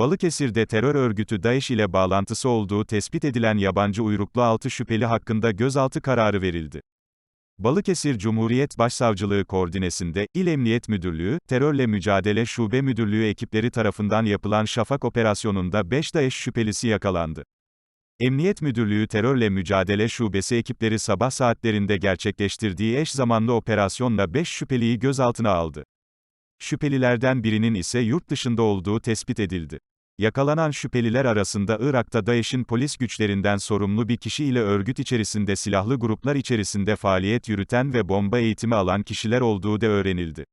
Balıkesir'de terör örgütü DAEŞ ile bağlantısı olduğu tespit edilen yabancı uyruklu 6 şüpheli hakkında gözaltı kararı verildi. Balıkesir Cumhuriyet Başsavcılığı koordinesinde, İl Emniyet Müdürlüğü, Terörle Mücadele Şube Müdürlüğü ekipleri tarafından yapılan Şafak operasyonunda 5 DAEŞ şüphelisi yakalandı. Emniyet Müdürlüğü Terörle Mücadele Şubesi ekipleri sabah saatlerinde gerçekleştirdiği eş zamanlı operasyonla 5 şüpheliyi gözaltına aldı. Şüphelilerden birinin ise yurt dışında olduğu tespit edildi. Yakalanan şüpheliler arasında Irak'ta DAEŞ'in polis güçlerinden sorumlu bir kişi ile örgüt içerisinde silahlı gruplar içerisinde faaliyet yürüten ve bomba eğitimi alan kişiler olduğu da öğrenildi.